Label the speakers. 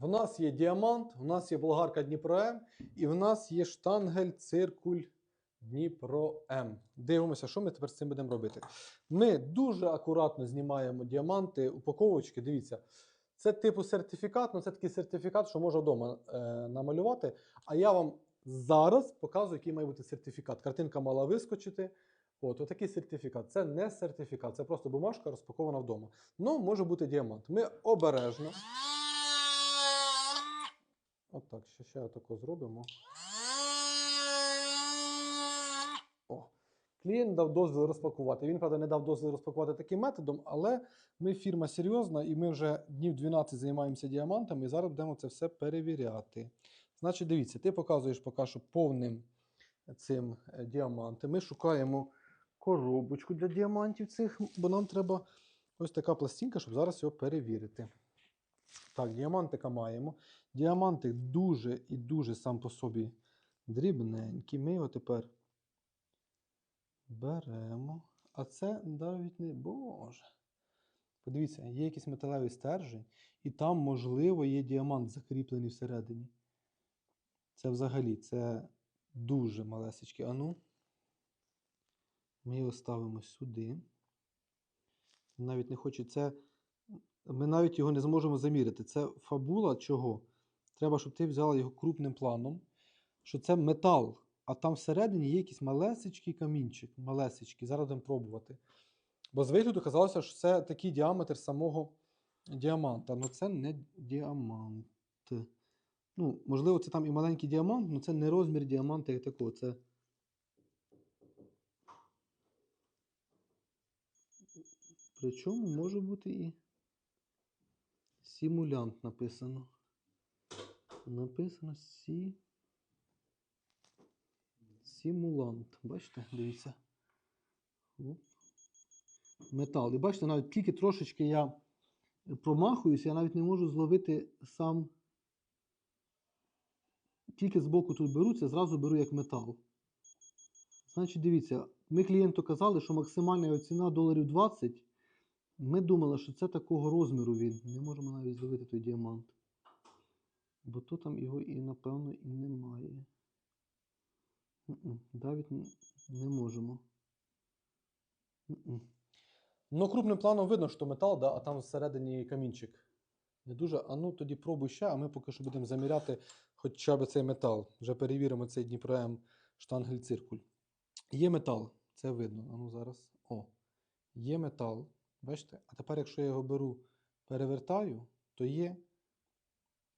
Speaker 1: В нас є діамант, в нас є болгарка Дніпро М, і в нас є штангель циркуль Дніпро М. Дивимося, що ми тепер з цим будемо робити. Ми дуже акуратно знімаємо діаманти, упаковочки. Дивіться, це типу сертифікат, ну це такий сертифікат, що можна вдома е, намалювати. А я вам зараз показую, який має бути сертифікат. Картинка мала вискочити. От, отакий сертифікат. Це не сертифікат, це просто бумажка розпакована вдома. Ну, може бути діамант. Ми обережно. Отак, ще, ще отако зробимо. О. Клієнт дав дозвіл розпакувати. Він, правда, не дав дозвіл розпакувати таким методом, але ми фірма серйозна і ми вже днів 12 займаємося діамантами і зараз будемо це все перевіряти. Значить, дивіться, ти показуєш поки що повним цим е, діаманти. Ми шукаємо коробочку для діамантів цих, бо нам треба ось така пластинка, щоб зараз його перевірити. Так, діамантика маємо. Діамантик дуже і дуже сам по собі дрібненький. Ми його тепер беремо. А це навіть не. Боже. Подивіться, є якийсь металевий стержень, і там, можливо, є діамант закріплений всередині. Це взагалі це дуже малесечки. Ану. Ми його ставимо сюди. Навіть не хочу. Це. Ми навіть його не зможемо заміряти. Це фабула чого? Треба, щоб ти взяла його крупним планом, що це метал, а там всередині є якийсь малесечкий камінчик. Малесечкий. Зараз будемо пробувати. Бо з вигляду казалося, що це такий діаметр самого діаманта. Але це не діамант. Ну, можливо, це там і маленький діамант, але це не розмір діаманта як такого. Це Причому може бути і симулянт написано. Написано сі. Симулант. Бачите? Дивіться. Метал. І бачите, навіть тільки трошечки я промахуюся, я навіть не можу зловити сам. Тільки збоку тут беру, це зразу беру як метал. Значить, дивіться, ми клієнту казали, що максимальна його ціна доларів 20. Ми думали, що це такого розміру він. Не можемо навіть зловити той діамант. Бо то там його і, напевно, і немає. Навіть не можемо. Ну, крупним планом видно, що метал, да, а там всередині камінчик. Не дуже. А ну тоді пробуй ще, а ми поки що будемо заміряти хоча б цей метал. Вже перевіримо цей Дніпро штангель циркуль. Є метал, це видно. А ну зараз. О, є метал. Бачите? А тепер, якщо я його беру, перевертаю, то є